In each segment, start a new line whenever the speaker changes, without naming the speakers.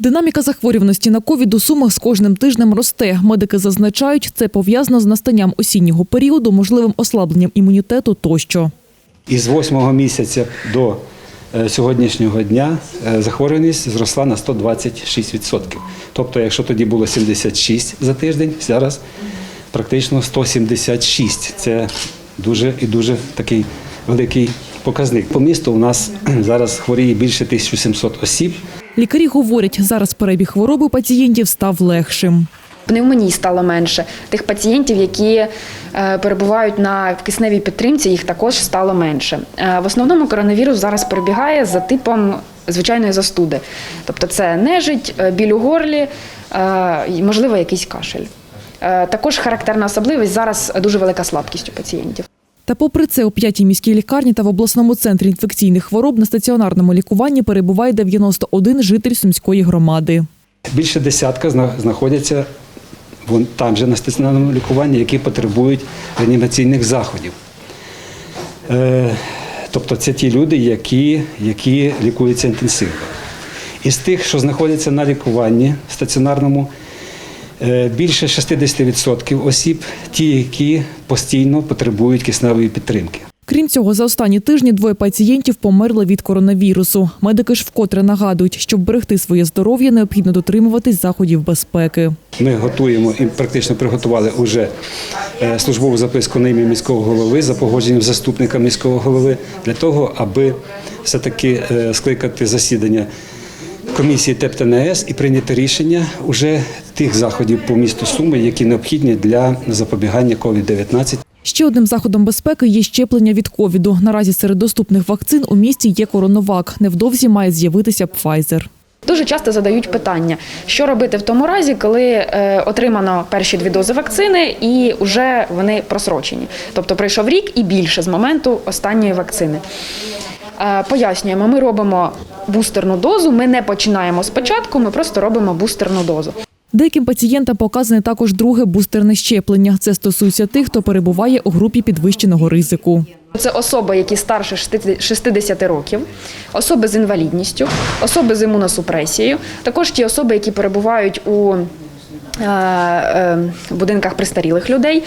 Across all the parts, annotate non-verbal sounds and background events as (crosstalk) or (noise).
Динаміка захворюваності на ковід у Сумах з кожним тижнем росте. Медики зазначають, це пов'язано з настанням осіннього періоду, можливим ослабленням імунітету тощо.
Із восьмого місяця до е, сьогоднішнього дня е, захворюваність зросла на 126%. Тобто, якщо тоді було 76 за тиждень, зараз практично 176. Це дуже і дуже такий великий показник. По місту у нас (clears throat) зараз хворіє більше 1700 осіб.
Лікарі говорять, зараз перебіг хвороби пацієнтів став легшим.
Пневмоній стало менше. Тих пацієнтів, які е, перебувають на кисневій підтримці, їх також стало менше. Е, В основному коронавірус зараз перебігає за типом звичайної застуди. Тобто це нежить, е, біль у горлі, можливо, якийсь кашель. Також характерна особливість зараз дуже велика слабкість у пацієнтів.
Та попри це, у п'ятій міській лікарні та в обласному центрі інфекційних хвороб на стаціонарному лікуванні перебуває 91 житель Сумської громади.
Більше десятка зна- знаходяться там же на стаціонарному лікуванні, які потребують реанімаційних заходів. Е, тобто це ті люди, які, які лікуються інтенсивно. Із тих, що знаходяться на лікуванні стаціонарному, більше 60% осіб, ті, які постійно потребують кисневої підтримки.
Крім цього, за останні тижні двоє пацієнтів померли від коронавірусу. Медики ж вкотре нагадують, щоб берегти своє здоров'я, необхідно дотримуватись заходів безпеки.
Ми готуємо і практично приготували уже е, службову записку на ім'я міського голови за погодженням заступника міського голови для того, аби все-таки е, скликати засідання комісії ТЕП та НАЕС і прийняти рішення уже тих заходів по місту Суми, які необхідні для запобігання COVID-19.
Ще одним заходом безпеки є щеплення від ковіду. Наразі серед доступних вакцин у місті є коронавак. Невдовзі має з'явитися Pfizer.
Дуже часто задають питання, що робити в тому разі, коли е, отримано перші дві дози вакцини і вже вони просрочені. Тобто пройшов рік і більше з моменту останньої вакцини. Е, пояснюємо, ми робимо бустерну дозу, ми не починаємо спочатку, ми просто робимо бустерну дозу.
Деяким пацієнтам показане також друге бустерне щеплення. Це стосується тих, хто перебуває у групі підвищеного ризику.
Це особи, які старше 60 років, особи з інвалідністю, особи з імуносупресією, також ті особи, які перебувають у е, е, будинках престарілих людей.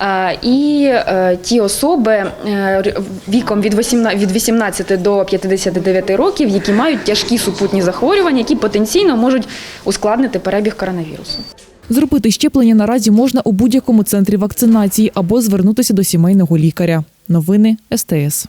Е, І е, ті особи е, віком від 18 від 18 до 59 років, які мають тяжкі супутні захворювання, які потенційно можуть ускладнити перебіг коронавірусу.
Зробити щеплення наразі можна у будь-якому центрі вакцинації або звернутися до сімейного лікаря. Новини СТС.